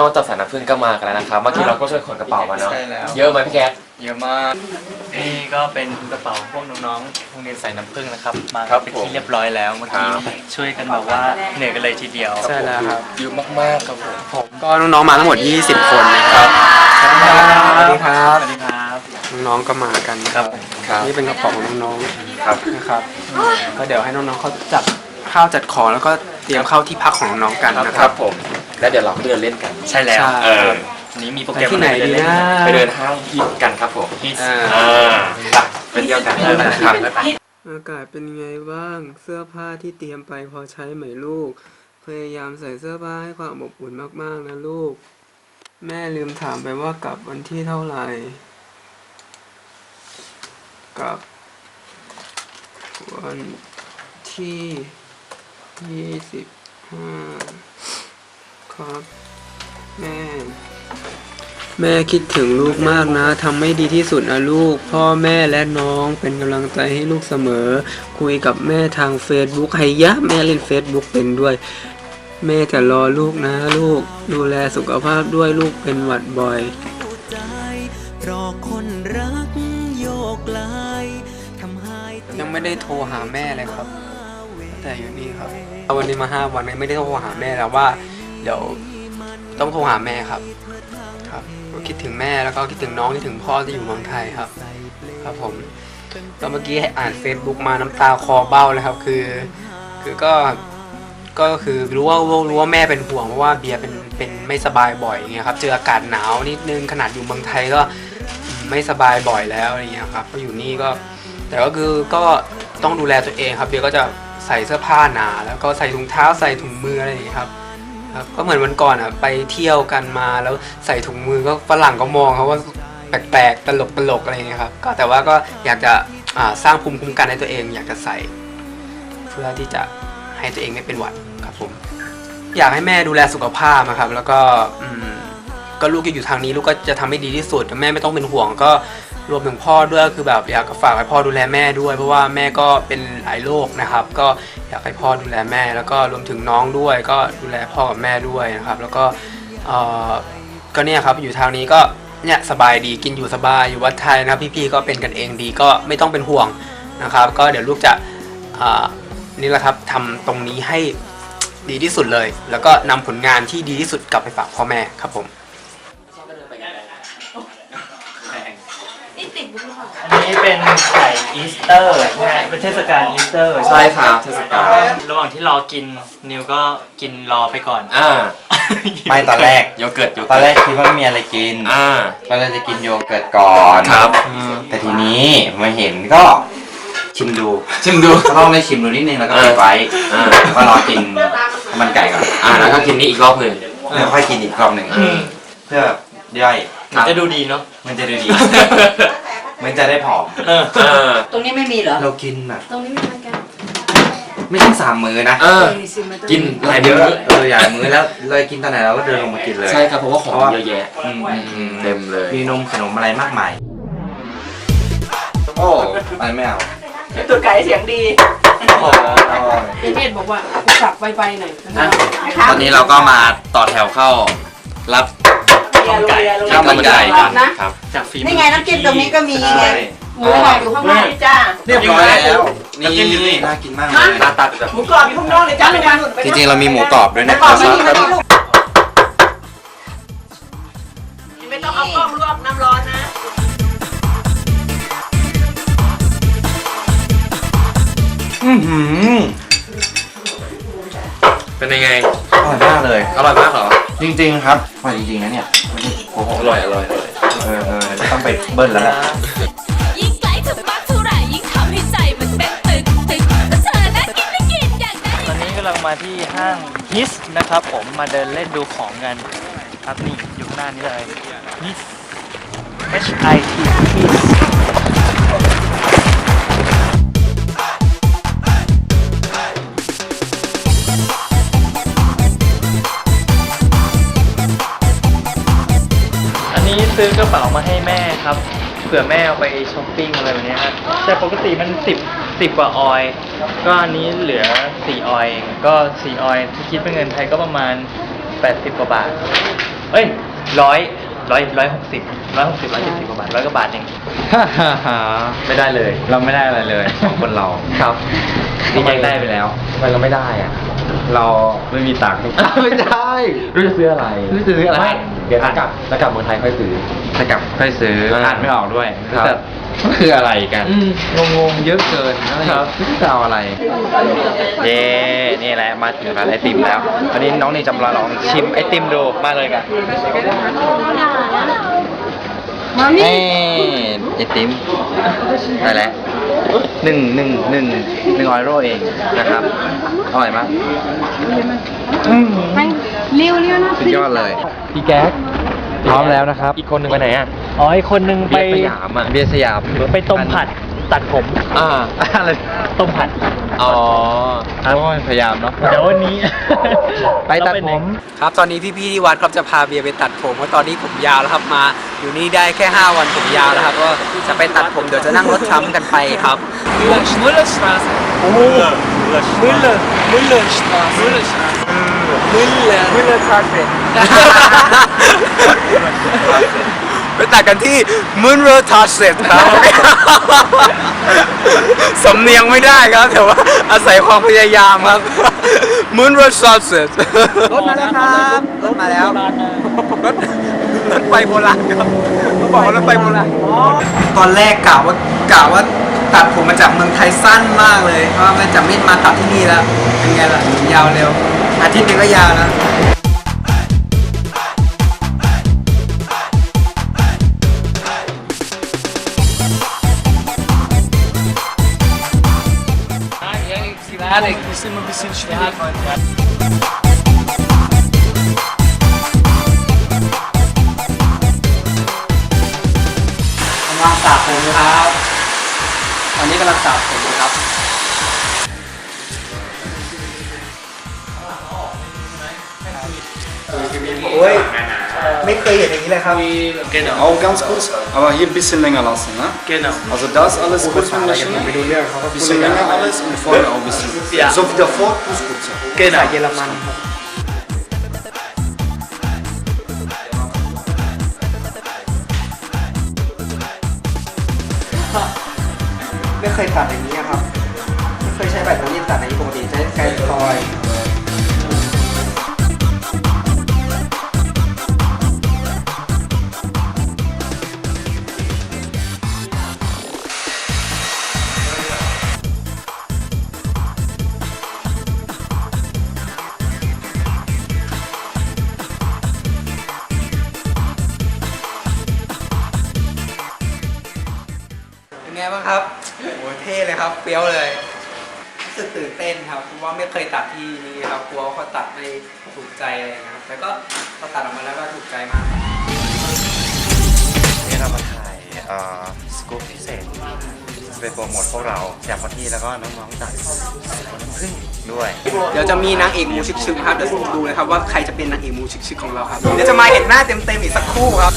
นอกจากสายน้ำผึ้งก็มากันแล้วนะครับเมื่อกี้เราก็ช่วยขนกระเป๋ามาเนาะใช่แล้ว เยอะไหมพี่แก๊ก เยอะมากนี่ก็เป็นกระเป๋าพวกน้องๆโรงเรียนสายน้ำผึ้งนะครับ มาครับเป็นผมที่เรียบร้อยแล้วเมื่อกี้ครับ ช่วยกันแบบว่าเหนื่อยกันเลยทีเดียว ใช่แล้วครับ เยอะมากๆครับผมผมก็น้องๆมาทั้งหมด 20 คนนะครับสวัสดีครับสวัสดีครับสวัสดีครับ น้องๆก็มากันครับ ครับ นี่เป็นกระเป๋าของน้องครับ ๆนะครับ ก็เดี๋ยวให้น้องๆเขาจัดข้าวจัดของแล้วก็เตรียมเข้าที่พักของน้องๆกันนะคครัรับบผม แล้วเดี๋ยวเราก็เดินเล่นกัน ใช่แล้วใช่ เออ วันนี้มีโปรไปแกรมที่ไหนดีนะ ไปเดินห้างฮิตกันครับผมฮิตอ่า อ่าไปเที่ยวกันนะครับ อากาศเป็นไงบ้าง เสื้อผ้าที่เตรียมไปพอใช้ไหมลูก พยายามใส่เสื้อผ้าให้ความอบอุ่นมากๆนะลูก แม่ลืมถามไปว่ากลับวันที่เท่าไหร่ กลับ วันที่ยี่สิบห้า ครับแม่แม่คิดถึงลูกมากนะทำให้ดีที่สุดนะลูก พ่อแม่และน้องเป็นกำลังใจให้ลูกเสมอ คุยกับแม่ทาง Facebook ให้ยะแม่เล่น Facebook เป็นด้วย แม่จะรอลูกนะลูกดูแลสุขภาพด้วยลูกเป็นหวัดบ่อยใจรอคนรักโยกไหลทำให้ยังไม่ได้โทรหาแม่เลยครับ แต่อยู่นี่ครับเอาวันนี้มาห้าวันไม่ได้โทรหาแม่แล้วว่า เดี๋ยวต้องโทรหาแม่ครับ ครับก็คิดถึงแม่แล้วก็คิดถึงน้องคิดถึงพ่อที่อยู่เมืองไทยครับ ครับผมก็เมื่อกี้อ่าน Facebook มาน้ำตาคอเบ้าเลยครับ คือ คือก็ก็คือรู้ว่ารู้ว่าแม่เป็นห่วงเพราะว่าเบียร์เป็นเป็นไม่สบายบ่อยอย่างเงี้ยครับเจออากาศหนาวนิดนึงขนาดอยู่เมืองไทยก็ไม่สบายบ่อยแล้วอะไรเงี้ยครับก็อยู่นี่ก็ แต่ก็คือก็ต้องดูแลตัวเองครับเบียร์ก็จะใส่เสื้อผ้าหนา แล้วก็ใส่ถุงเท้าใส่ถุงมืออะไรอย่างเงี้ยครับ ครับก็เหมือนวันก่อนอะไปเที่ยวกันมาแล้วใส่ถุงมือก็ฝรั่งก็มองเขาว่าแปลกๆตลกตลกๆอะไรอย่างเงี้ยครับก็แต่ว่าก็อยากจะอ่าสร้างภูมิคุ้มกันให้ตัวเอง อยากจะใส่ เพื่อที่จะให้ตัวเองไม่เป็นหวัดครับผมอยากให้แม่ดูแลสุขภาพนะครับ แล้วก็อืมก็ลูกอยู่ทางนี้ลูกก็จะทำให้ดีที่สุดแม่ไม่ต้องเป็นห่วงก็ รวมถึงพ่อด้วยคือแบบอยากฝากให้พ่อดูแลแม่ด้วย เพราะว่าแม่ก็เป็นหลายโรคนะครับ ก็อยากให้พ่อดูแลแม่ แล้วก็รวมถึงน้องด้วย ก็ดูแลพ่อกับแม่ด้วยนะครับ แล้วก็เออก็เนี่ยครับอยู่ทางนี้ก็เนี่ยสบายดีกินอยู่สบายอยู่วัดไทยนะครับ พี่ๆก็เป็นกันเองดีก็ไม่ต้องเป็นห่วงนะครับ ก็เดี๋ยวลูกจะนี่แหละครับทำตรงนี้ให้ดีที่สุดเลย แล้วก็นำผลงานที่ดีที่สุดกลับไปฝากพ่อแม่ครับผม นนี้เป็นไก่อีสเตอร์เป็นเทศกาลอีสเตอร์ใช่ครับเทศกาลระหว่างที่รอกินนิวก็กินรอไปก่อน อ่าไม่ตอนแรก โยเกิร์ตโยตอเกินร์ตแรกคิดว่าไม่มีอะไรกินอ่าก็เลยจะกินโยเกิร์ตก่อนครับแต่ทีนี้มาเห็นก็ชิมดูชิมดู ก็ลองได้ชิมดูนิดนึงแล้วก็เออปิดไว้อ่าว่ารอกินมันไก่ก่อนอ่าแล้วก็กินนี่อีกรอบหนึ่ง แล้วค่อยกินอีกรอบหนึ่งอืม เพื่อย่อยครับจะดูดีเนาะมันจะดูดี มันจะได้ผอม เออ เออ ตรงนี้ไม่มีเหรอ เรากินแบบตรงนี้ไม่เหมือนกันไม่ต้องสามมื้อนะเออ มีสิมาตรงกินหลายเยมื้อะอเอออย่างมื้อแล้วเลยกินตอนไหนเราก็เดินลงมากินเลยใช่ครับเพราะว่าของเยอะแยะอืมอืมอืมเต็มเลย มีนมขนมอะไรมากมาย โอ้ไปไม่เอาตัวไก่เสียงดีโอ้ยพี่เนตรบอกว่ากูสับไวๆหน่อยนะตอนนี้เราก็มาต่อแถวเข้า รับ ข้าวไก่ข้าวมันไก่ครับจากฝีมืนี่ไงน้ำจิ้มตรงนี้ก็มีไงใช่หมูกรอบอยู่ข้างนอกนี่จ้าเรียบร้อยแล้วนี่น่ากินมากเลยหน้าตาเป็นแบบหมูกรอบอยู่ข้างนอกเลยจ้าลงมาจริงๆเรามีหมูกรอบด้วยหมูนะกรอบคมารับนี่มานี่ลูกไม่ต้องเอากล้องลวกน้ำร้อนนะอื้อหือเป็นยังไงอร่อยมากเลย อร่อยมากเหรอ จริง ๆ ครับอร่อยจริงๆนะเนี่ย โอ้โหอร่อยอร่อยอร่อยเออเออต้องไปเบิ้ลแล้วแหละยิ่งใกล้เธอมากเท่าไหร่ยิ่งทำให้ใจมันเต้นตึกตึกแต่เธอนะกินไม่กินอยากได้ตอนนี้กำลังมาที่ห้างฮิสนะครับ ผมมาเดินเล่นดูของกันครับนี่อยู่ข้างหน้านี้เลยฮิส H I T ซื้อกระเป๋ามาให้แม่ครับเผื่อแม่เอาไปช้อปปิ้งอะไรแบบนี้ยฮะแต่ปกติมัน10 10กว่าออย ก็อันนี้เหลือ4ออยเองก็4ออยที่คิดเป็นเงินไทยก็ประมาณ80กว่าบาท เอ้ยร้อย ร้อยร้อยหกสิบร้อยหกสิบร้อยเจ็ดสิบกว่าบาทร้อยกว่าบาทเองไม่ได้เลย เราไม่ได้อะไรเลยของคนเราครับดีใจได้ไปแล้วทำไมเราไม่ได้อะ เราไม่มีตังค์ไม่ได้รู้จะซื้ออะไรรู้จะซื้ออะไรม่เดี๋ยวถ้ากลับถ้ากลับเมืองไทยค่อยซื้อจะกลับค่อยซื้ออ่าอ่านไม่ออกด้วยครับแต่คืออะไรกันอืมงงๆเยอะเกินอะไรครับไม่รู้จะเอาอะไรเย้นี่แหละมาถึงร้านไอติมแล้ววันนี้น้องนี่จำลองลองชิมไอติมดูมาเลยกัน นี่ไอติมได้แล้วหนึ่งหนึ่งหนึ่งหนึ่งออยโรเองนะครับอร่อยมากสุดยอดเลยพี่แก๊กพร้อมแล้วนะครับ อีกคนหนึ่งไปไหนอะอ๋ออีกคนนึงไปเบียร์สยามอะเบียร์สยามไปต้มผัด ตัดผมอ่าอะไรต้มผัด อ๋อโอ้ยพยายามเนาะ เดี๋ยววันนี้ ไปตัดเราผม ครับ ตอนนี้พี่ๆที่วัดครับจะพาเบียร์ไปตัดผมเพราะตอนนี้ผมยาวแล้วครับมา อยู่นี่ได้แค่ 5 วันผมยาวแล้วครับ ก็จะไปตัดผมเดี๋ยวจะนั่งรถทรัมป์กันไปครับโอ้มือเลยมือเลยมือเลยมือเลยมือเลยมือเลยคาเฟ่ ไปตัดกันที่มุนโรทาเซตครับ สำเนียงไม่ได้ครับ แต่ว่าอาศัยความพยายามครับมุนโรทาเซตรถมาแล้วครับรถมาแล้วรถรถไฟโบราณครับเขาบอกว่ารถไฟโบราณตอนแรกกะว่ากะว่าตัดผมมาจากเมืองไทยสั้นมากเลยเพราะว่ามันจะไม่มาตัดที่นี่แล้วเป็นไงล่ะยาวเร็วอาทิตย์หนึงก็ยาว นะกำลังสระผมครับ ตอนนี้กำลังสระผมครับ โอ้ย ไม่เคยเห็นอย่างนี้เลยครับ Auch ganz kurz, aber hier ein bisschen länger lassen, ne? Genau. Also das alles kurz mischen, ไปดูเรื่องเขาก็พูด bisschen เรื่อง länger alles und vorne auch ein bisschen. Ja. So wie davor, plus kurzer. ภาษาเยอรมันครับไม่เคยตัดอย่างนี้อะครับ ไม่เคยใช้แบบนี้ตัดอย่างนี้ปกติใช้ไกด์ซอย เลยครับเปรี้ยวเลยรู้สึกตื่นเต้นครับเพราะว่าไม่เคยตัดที่นี่ครับกลัวว่าเขาตัดไม่ถูกใจอะไรนะครับแต่ก็พอตัดออกมาแล้วก็ถูกใจมาก นี่เรามาถ่ายเอ่อสกู๊ปพิเศษจะไปโปรโมทพวกเราจากคนที่แล้วก็น้องๆจากสวนน้ำผึ้งด้วยเดี๋ยวจะมีนางเอกหมูชึกๆครับเดี๋ยวดูนะครับว่าใครจะเป็นนางเอกหมูชึกๆของเราครับเดี๋ยวจะมาเห็นหน้าเต็มๆอีกสักครู่ครับ